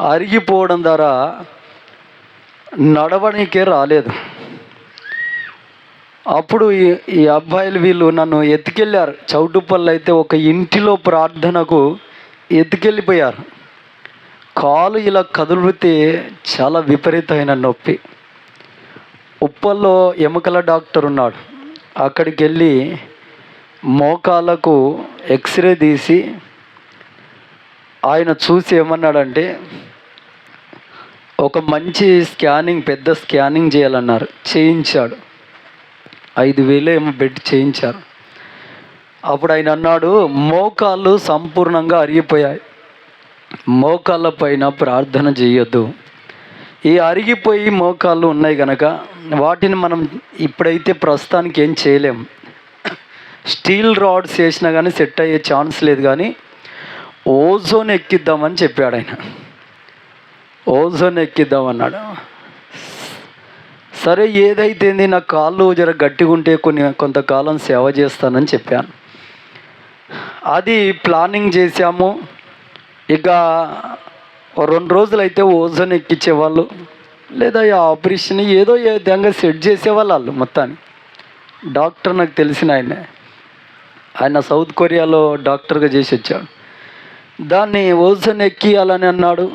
అరిగిపోవడం ద్వారా నడవడానికే రాలేదు. అప్పుడు ఈ ఈ అబ్బాయిలు వీళ్ళు నన్ను ఎత్తుకెళ్ళారు. చౌటుపల్లి అయితే ఒక ఇంటిలో ప్రార్థనకు ఎత్తుకెళ్ళిపోయారు. కాలు ఇలా కదులితే చాలా విపరీతమైన నొప్పి. ఉప్పల్లో ఎముకల డాక్టర్ ఉన్నాడు. అక్కడికి వెళ్ళి మోకాలకు ఎక్స్రే తీసి ఆయన చూసి ఏమన్నాడంటే ఒక మంచి స్కానింగ్ పెద్ద స్కానింగ్ చేయాలన్నారు. చేయించాడు. ఐదు వేలు ఏమో పెట్టి చేయించారు. అప్పుడు ఆయన అన్నాడు మోకాళ్ళు సంపూర్ణంగా అరిగిపోయాయి. మోకాళ్ళ పైన ప్రార్థన చేయొద్దు. ఈ అరిగిపోయి మోకాళ్ళు ఉన్నాయి కనుక వాటిని మనం ఇప్పుడైతే ప్రస్తుతానికి ఏం చేయలేం. స్టీల్ రాడ్స్ వేసినా కానీ సెట్ అయ్యే ఛాన్స్ లేదు కానీ ఓజోన్ ఎక్కిద్దామని చెప్పాడు ఆయన. ఓజోన్ ఎక్కిద్దాం అన్నాడు సరే ఏదైతేంది నా కాళ్ళు జర గట్టిగా ఉంటే కొన్ని కొంతకాలం సేవ చేస్తానని చెప్పాను. అది ప్లానింగ్ చేశాము. ఇక రెండు రోజులు అయితే ఓజోన్ ఎక్కించేవాళ్ళు లేదా ఈ ఆపరేషన్ ఏదో ఏ విధంగా సెట్ చేసేవాళ్ళు వాళ్ళు మొత్తాన్ని. డాక్టర్ నాకు తెలిసిన ఆయనే. ఆయన సౌత్ కొరియాలో డాక్టర్గా చేసి వచ్చాడు. దాన్ని ఓసనెక్కియాలని అన్నాడు.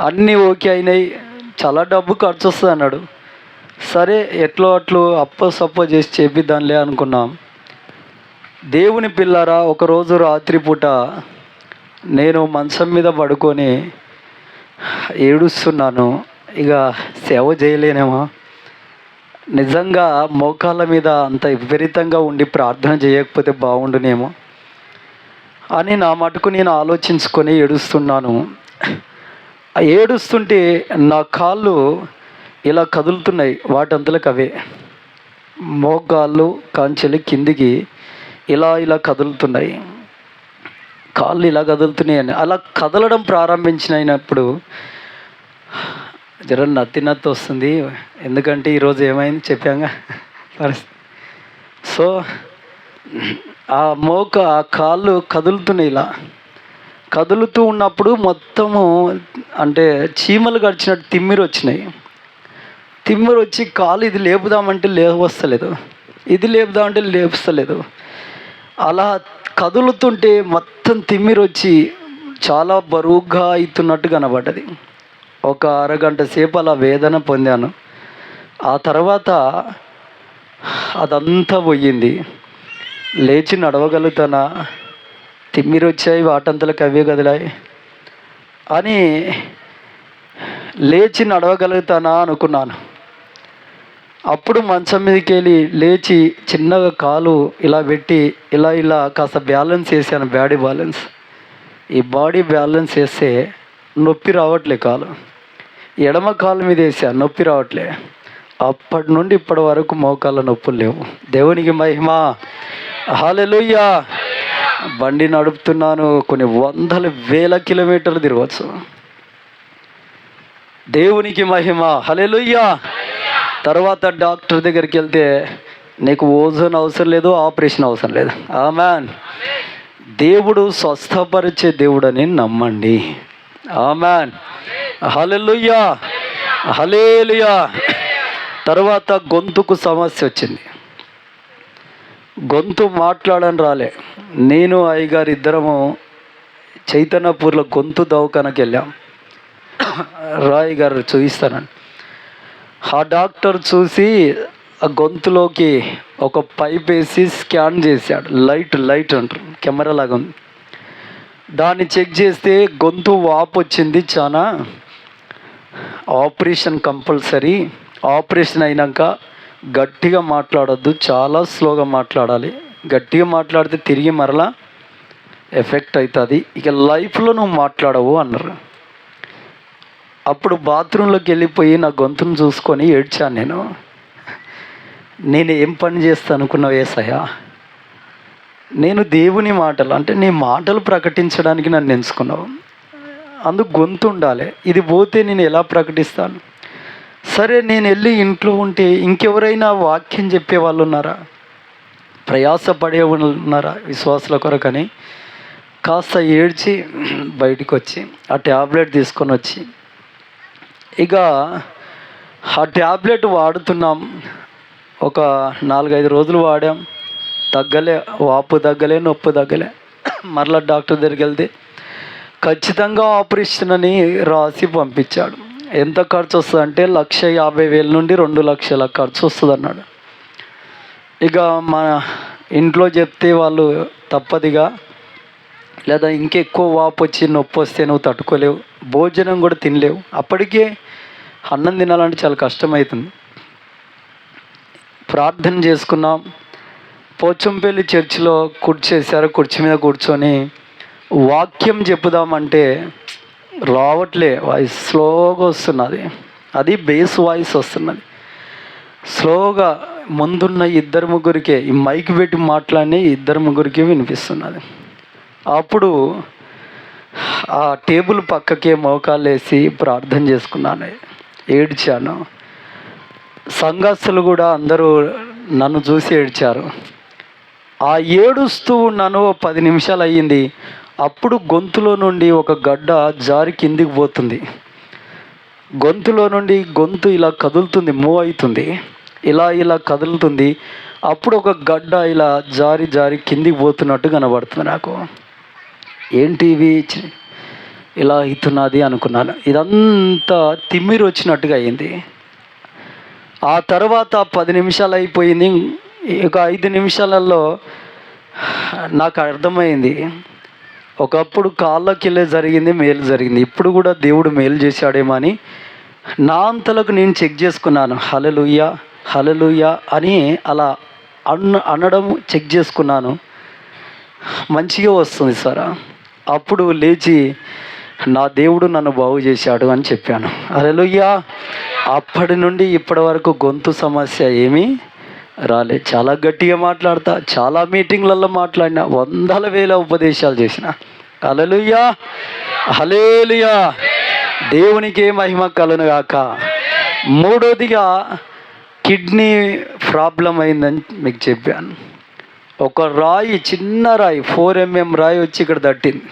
అన్నీ ఓకే అయినాయి. చాలా డబ్బు ఖర్చు వస్తుంది అన్నాడు. సరే ఎట్లో అట్లు అప్ప సప్ప చేసి చేపిద్దాంలే అనుకున్నాం. దేవుని పిల్లరా ఒకరోజు రాత్రిపూట నేను మంచం మీద పడుకొని ఏడుస్తున్నాను. ఇక సేవ చేయలేనేమో. నిజంగా మోకాళ్ళ మీద అంత విపరీతంగా ఉండి ప్రార్థన చేయకపోతే బాగుండునేమో. అని నా మటుకు నేను ఆలోచించుకొని ఏడుస్తున్నాను. ఏడుస్తుంటే నా కాళ్ళు ఇలా కదులుతున్నాయి వాటంతలకు అవే. మోగ్గాళ్ళు కాంచెలు కిందికి ఇలా ఇలా కదులుతున్నాయి. కాళ్ళు ఇలా కదులుతున్నాయని అలా కదలడం ప్రారంభించినప్పుడు జర నత్తి నత్తి వస్తుంది. ఎందుకంటే ఈరోజు ఏమైంది చెప్పాగా? పరిస్థితి. సో ఆ మోక ఆ కాళ్ళు కదులుతున్నాయి ఇలా. కదులుతూ ఉన్నప్పుడు మొత్తము అంటే చీమలు గడిచినట్టు తిమ్మిరి వచ్చినాయి. తిమ్మిరి వచ్చి కాలు ఇది లేపుదామంటే లేవస్తలేదు. ఇది లేపుదామంటే లేపుస్తలేదు. అలా కదులుతుంటే మొత్తం తిమ్మిరి వచ్చి చాలా బరువుగా అవుతున్నట్టు కనబడ్డది. ఒక అరగంట సేపు అలా వేదన పొందాను. ఆ తర్వాత అదంతా పోయింది. లేచి నడవగలుగుతానా? తిమ్మిరి వచ్చాయి వాటంతలకు అవే కదిలాయి. అని లేచి నడవగలుగుతానా అనుకున్నాను. అప్పుడు మంచం మీదకి వెళ్ళి లేచి చిన్నగా కాలు ఇలా పెట్టి ఇలా ఇలా కాస్త బ్యాలెన్స్ వేసాను బాడీ బ్యాలెన్స్. ఈ బాడీ బ్యాలెన్స్ వేస్తే నొప్పి రావట్లే కాలు. ఎడమ కాలు మీద వేసాను నొప్పి రావట్లే. అప్పటి నుండి ఇప్పటి వరకు మోకాళ్ళ నొప్పులు లేవు. దేవునికి మహిమ. హాలెలుయ్యా బండి నడుపుతున్నాను కొన్ని వందల వేల కిలోమీటర్లు తిరగవచ్చు. దేవునికి మహిమ హలెలుయ్యా తర్వాత డాక్టర్ దగ్గరికి వెళ్తే నీకు ఓజోన్ అవసరం లేదు ఆపరేషన్ అవసరం లేదు. ఆ మ్యాన్ దేవుడు స్వస్థపరిచే దేవుడని నమ్మండి. ఆ మ్యాన్ హలెలుయ్యా హలేలుయా తర్వాత గొంతుకు సమస్య వచ్చింది. గొంతు మాట్లాడని రాలే. నేను అయ్యగారు ఇద్దరము చైతన్యపూర్లో గొంతు దవాఖానకి వెళ్ళాం. రాయ్ గారు చూపిస్తానండి ఆ డాక్టర్ చూసి ఆ గొంతులోకి ఒక పైప్ వేసి స్కాన్ చేశాడు. లైట్ లైట్ అంటారు. కెమెరా లాగా ఉంది. దాన్ని చెక్ చేస్తే గొంతు వాపు వచ్చింది చాలా ఆపరేషన్ కంపల్సరీ. ఆపరేషన్ అయినాక గట్టిగా మాట్లాడొద్దు చాలా స్లోగా మాట్లాడాలి. గట్టిగా మాట్లాడితే తిరిగి మరలా ఎఫెక్ట్ అవుతుంది ఇక లైఫ్లో నువ్వు మాట్లాడవు అన్నారు. అప్పుడు బాత్రూంలోకి వెళ్ళిపోయి నా గొంతును చూసుకొని ఏడ్చాను నేను. నేను ఏం పని చేస్తాను అనుకున్నావు ఏసయ్యా? నేను దేవుని మాటలు అంటే నీ మాటలు ప్రకటించడానికి నన్ను ఎంచుకున్నావు. అందుకు గొంతు ఉండాలి. ఇది పోతే నేను ఎలా ప్రకటిస్తాను? సరే నేను వెళ్ళి ఇంట్లో ఉంటే ఇంకెవరైనా వాక్యం చెప్పే వాళ్ళు ఉన్నారా ప్రయాసపడే ఉన్నారా విశ్వాసుల కొరకని? కాస్త ఏడ్చి బయటికి వచ్చి ఆ ట్యాబ్లెట్ తీసుకొని వచ్చి ఇక ఆ ట్యాబ్లెట్ వాడుతున్నాం. ఒక నాలుగైదు రోజులు వాడాం. తగ్గలే వాపు తగ్గలే నొప్పి తగ్గలే. మరలా డాక్టర్ దగ్గరికి వెళ్తే ఖచ్చితంగా ఆపరేషన్ అని రాసి పంపించాడు. ఎంత ఖర్చు వస్తుంది అంటే లక్ష యాభై వేల నుండి రెండు లక్షల ఖర్చు వస్తుంది అన్నాడు. ఇక మన ఇంట్లో చెప్తే వాళ్ళు తప్పదిగా లేదా ఇంకెక్కువ వాపు వచ్చి నొప్పి వస్తే నువ్వు తట్టుకోలేవు భోజనం కూడా తినలేవు. అప్పటికే అన్నం తినాలంటే చాలా కష్టమవుతుంది ప్రార్థన చేసుకున్నాం. పోచంపల్లి చర్చిలో కూర్చేశారు కుర్చీ మీద కూర్చొని వాక్యం చెప్పుదామంటే రావట్లే వాయిస్ స్లోగా వస్తున్నది. అది బేస్ వాయిస్ వస్తున్నది. స్లోగా ముందున్న ఇద్దరు ముగ్గురికే ఈ మైక్ పెట్టి మాట్లాడి ఇద్దరు ముగ్గురికి వినిపిస్తున్నది. అప్పుడు ఆ టేబుల్ పక్కకే మోకాలు వేసి ప్రార్థన చేసుకున్నాను. ఏడ్చాను. సంఘస్థులు కూడా అందరూ నన్ను చూసి ఏడ్చారు. ఆ ఏడుస్తూ ఉన్నాను ఓ పది నిమిషాలు అయ్యింది. అప్పుడు గొంతులో నుండి ఒక గడ్డ జారి కిందికి పోతుంది. గొంతులో నుండి గొంతు ఇలా కదులుతుంది మూవ్ అవుతుంది. ఇలా ఇలా కదులుతుంది. అప్పుడు ఒక గడ్డ ఇలా జారి జారి కిందికి పోతున్నట్టు కనబడుతుంది నాకు. ఏంటి ఇవి? ఇలా అవుతున్నది అనుకున్నాను. ఇదంతా తిమ్మిరి వచ్చినట్టుగా అయింది. ఆ తర్వాత పది నిమిషాలు అయిపోయింది. ఒక ఐదు నిమిషాలలో నాకు అర్థమైంది. ఒకప్పుడు కాళ్ళకెళ్ళే జరిగింది మేలు జరిగింది. ఇప్పుడు కూడా దేవుడు మేలు చేశాడేమో అని నా అంతలకు నేను చెక్ చేసుకున్నాను. హలలుయ హలలుయ అని అలా అన్న అనడం చెక్ చేసుకున్నాను. మంచిగా వస్తుంది సార్. అప్పుడు లేచి నా దేవుడు నన్ను బాగు చేశాడు అని చెప్పాను. హల్లెలూయా అప్పటి నుండి ఇప్పటి వరకు గొంతు సమస్య ఏమీ రాలే. చాలా గట్టిగా మాట్లాడతా. చాలా మీటింగ్లలో మాట్లాడిన. వందల వేల ఉపదేశాలు చేసిన. అలలుయ్యా హలేలుయా దేవునికి మహిమ కలను కాక మూడోదిగా కిడ్నీ ప్రాబ్లం అయిందని మీకు చెప్పాను. ఒక రాయి చిన్న రాయి ఫోర్ ఎంఎం రాయి వచ్చి ఇక్కడ తట్టింది.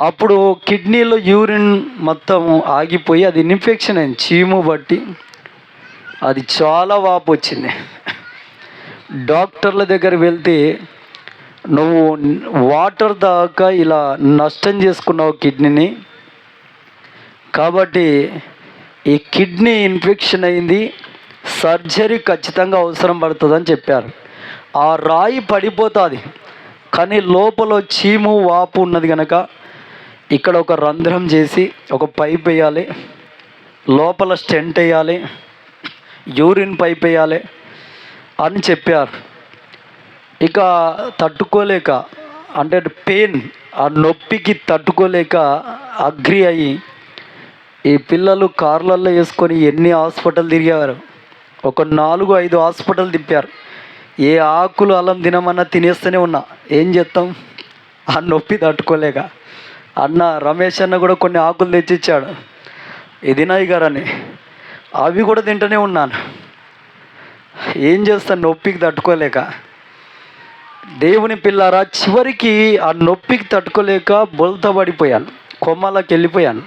అప్పుడు కిడ్నీలో యూరిన్ మొత్తం ఆగిపోయి అది ఇన్ఫెక్షన్ అయింది. చీము బట్టి అది చాలా వాపు వచ్చింది. డాక్టర్ల దగ్గర వెళ్తే నువ్వు వాటర్ దాకా ఇలా నష్టం చేసుకున్నావు కిడ్నీని. కాబట్టి ఈ కిడ్నీ ఇన్ఫెక్షన్ అయింది. సర్జరీ ఖచ్చితంగా అవసరం పడుతుందని చెప్పారు. ఆ రాయి పడిపోతుంది. కానీ లోపల చీము వాపు ఉన్నది కనుక ఇక్కడ ఒక రంధ్రం చేసి ఒక పైప్ వేయాలి. లోపల స్టెంట్ వేయాలి. యూరిన్ పైప్ వేయాలి అని చెప్పారు. ఇక తట్టుకోలేక అంటే పెయిన్ ఆ నొప్పికి తట్టుకోలేక అగ్రి అయ్యి ఈ పిల్లలు కార్లల్లో వేసుకొని ఎన్ని హాస్పిటల్ తిరిగారు? ఒక నాలుగు ఐదు హాస్పిటల్ తిప్పారు. ఏ ఆకులు అల్లం తినమన్నా తినేస్తూనే ఉన్నా. ఏం చేస్తాం? ఆ నొప్పి తట్టుకోలేక. అన్న రమేష్ అన్న కూడా కొన్ని ఆకులు తెచ్చిచ్చాడు. ఇది నాయ్ గారని. అవి కూడా తింటూనే ఉన్నాను. ఏం చేస్తాను? నొప్పికి తట్టుకోలేక. దేవుని పిల్లారా చివరికి ఆ నొప్పికి తట్టుకోలేక బొల్త పడిపోయాను. కొమ్మలకి వెళ్ళిపోయాను.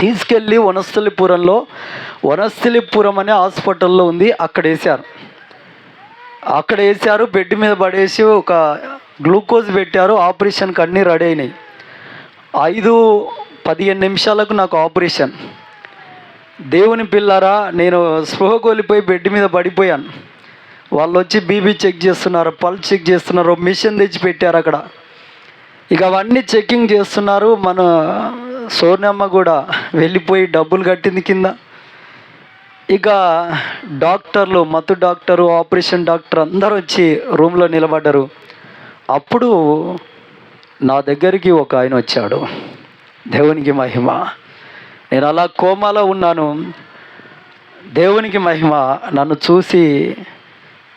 తీసుకెళ్ళి వనస్థలిపురంలో వనస్థలిపురం అనే హాస్పిటల్లో ఉంది. అక్కడ వేశారు. అక్కడ వేశారు బెడ్ మీద పడేసి ఒక గ్లూకోజ్ పెట్టారు. ఆపరేషన్కి అన్నీ రెడీ అయినాయి. ఐదు పదిహేను నిమిషాలకు నాకు ఆపరేషన్. దేవుని పిల్లారా నేను స్పృహ కోల్పోయి బెడ్ మీద పడిపోయాను. వాళ్ళు వచ్చి బీబీ చెక్ చేస్తున్నారు పల్స్ చెక్ చేస్తున్నారు మిషన్ తెచ్చి పెట్టారు అక్కడ. ఇక అవన్నీ చెకింగ్ చేస్తున్నారు మన సోనమ్మ కూడా వెళ్ళిపోయి డబ్బులు కట్టింది కింద. ఇక డాక్టర్లు మత్తు డాక్టరు ఆపరేషన్ డాక్టర్ అందరూ వచ్చి రూమ్లో నిలబడ్డారు. అప్పుడు నా దగ్గరికి ఒక ఆయన వచ్చాడు. దేవునికి మహిమ. నేను అలా కోమాలో ఉన్నాను. దేవునికి మహిమ నన్ను చూసి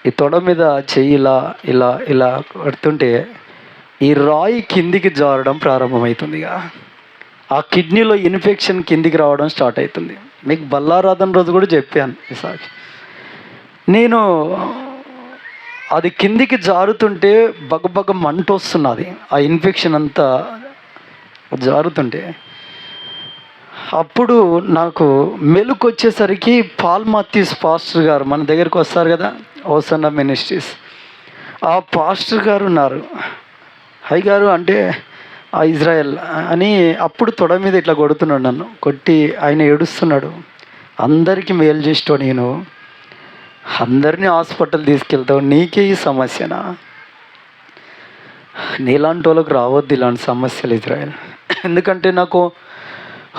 ఈ తొడ మీద చెయ్యి ఇలా ఇలా ఇలా పడుతుంటే ఈ రాయి కిందికి జారడం ప్రారంభమవుతుందిగా ఆ కిడ్నీలో ఇన్ఫెక్షన్ కిందికి రావడం స్టార్ట్ అవుతుంది మీకు బల్లారాధన రోజు కూడా చెప్పాను ఈసారి. నేను అది కిందికి జారుతుంటే బగబగ మంట వస్తున్నది ఆ ఇన్ఫెక్షన్ అంతా జారుతుంటే అప్పుడు నాకు మెలుకు వచ్చేసరికి పాల్ మత్తీస్ పాస్టర్ గారు మన దగ్గరికి వస్తారు కదా ఓసన్న మినిస్ట్రీస్ ఆ పాస్టర్ గారు ఉన్నారు. హై గారు అంటే ఆ ఇజ్రాయెల్ అని అప్పుడు తొడ మీద ఇట్లా కొడుతున్నాడు నన్ను. కొట్టి ఆయన ఏడుస్తున్నాడు. అందరికీ మేలు చేస్తావు నేను. అందరినీ హాస్పిటల్ తీసుకెళ్తావు. నీకే ఈ సమస్యనా? నీలాంటి వాళ్ళకి రావద్దు ఇలాంటి సమస్యలు ఇజ్రాయెల్. ఎందుకంటే నాకు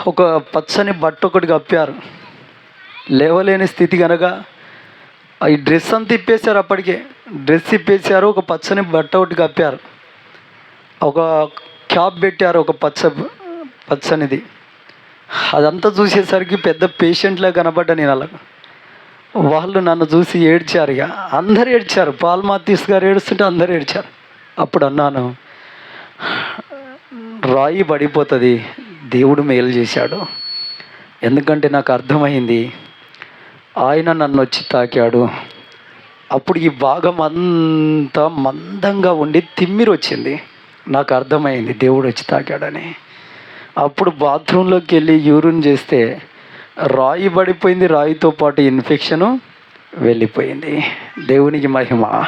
ఒక పచ్చని బట్ట ఒకటి కప్పారు. లేవలేని స్థితి కనుక ఈ డ్రెస్ అంతా ఇప్పేశారు అప్పటికే. డ్రెస్ ఇప్పేశారు ఒక పచ్చని బట్ట ఒకటి కప్పారు. ఒక క్యాప్ పెట్టారు ఒక పచ్చ పచ్చనిది. అదంతా చూసేసరికి పెద్ద పేషెంట్లా కనబడ్డా నేను అలా. వాళ్ళు నన్ను చూసి ఏడ్చారు ఇక. అందరు ఏడ్చారు. పాల్మాతీస్ గారు ఏడుస్తుంటే అందరు ఏడ్చారు. అప్పుడు అన్నాను రాయి పడిపోతుంది. దేవుడు మేలు చేశాడు. ఎందుకంటే నాకు అర్థమైంది ఆయన నన్ను వచ్చి తాకాడు. అప్పుడు ఈ భాగం అంతా మందంగా ఉండి తిమ్మిరి వచ్చింది. నాకు అర్థమైంది దేవుడు వచ్చి తాకాడని. అప్పుడు బాత్రూంలోకి వెళ్ళి యూరిన్ చేస్తే రాయి పడిపోయింది రాయితో పాటు ఇన్ఫెక్షను వెళ్ళిపోయింది. దేవునికి మహిమ.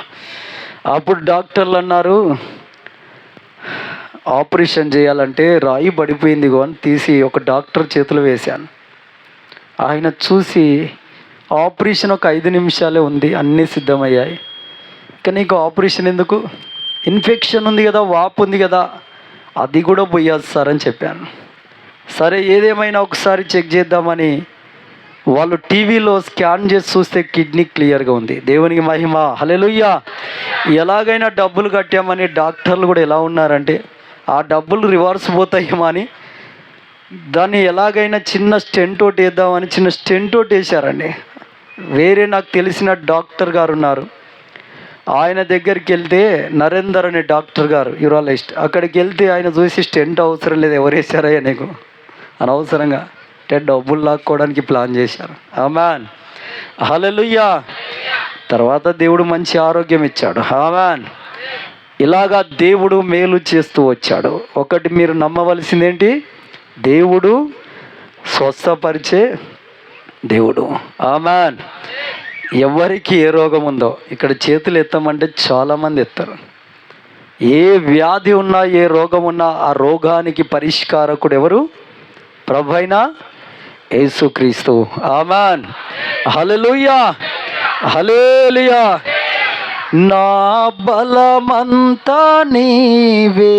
అప్పుడు డాక్టర్లు అన్నారు ఆపరేషన్ చేయాలంటే రాయి పడిపోయింది అని తీసి ఒక డాక్టర్ చేతులు వేశాను. ఆయన చూసి ఆపరేషన్ ఒక ఐదు నిమిషాలే ఉంది అన్నీ సిద్ధమయ్యాయి. కానీ నీకు ఆపరేషన్ ఎందుకు? ఇన్ఫెక్షన్ ఉంది కదా వాపు ఉంది కదా అది కూడా పోయాది సార్ అని చెప్పాను. సరే ఏదేమైనా ఒకసారి చెక్ చేద్దామని వాళ్ళు టీవీలో స్కాన్ చేసి చూస్తే కిడ్నీ క్లియర్గా ఉంది. దేవునికి మహిమ హలెలుయ్యా ఎలాగైనా డబ్బులు కట్టామని డాక్టర్లు కూడా ఎలా ఉన్నారంటే ఆ డబ్బులు రివార్స్ పోతాయేమో అని దాన్ని ఎలాగైనా చిన్న స్టెంట్ ఒకటి వేద్దామని చిన్న స్టెంట్ ఒకటి వేశారండి. వేరే నాకు తెలిసిన డాక్టర్ గారు ఉన్నారు. ఆయన దగ్గరికి వెళ్తే నరేందర్ అనే డాక్టర్ గారు యూరాలజిస్ట్ అక్కడికి వెళ్తే ఆయన చూసి స్టెంట్ అవసరం లేదు ఎవరు వేశారయ్యా నీకు? అనవసరంగా అంటే డబ్బులు లాక్కోవడానికి ప్లాన్ చేశారు. ఆమాన్. హలలుయ్యా తర్వాత దేవుడు మంచి ఆరోగ్యం ఇచ్చాడు. హామాన్ ఇలాగా దేవుడు మేలు చేస్తూ వచ్చాడు. ఒకటి మీరు నమ్మవలసిందేంటి? దేవుడు స్వస్థపరిచే దేవుడు. ఆమాన్. ఎవరికి ఏ రోగం ఉందో ఇక్కడ చేతులు ఎత్తమంటే చాలామంది ఎత్తారు. ఏ వ్యాధి ఉన్నా ఏ రోగం ఉన్నా ఆ రోగానికి పరిష్కారకుడు ఎవరు? ప్రభు యేసుక్రీస్తు. ఆమాన్. హలలుయా హలేలుయా నా బలమంతా నీవే.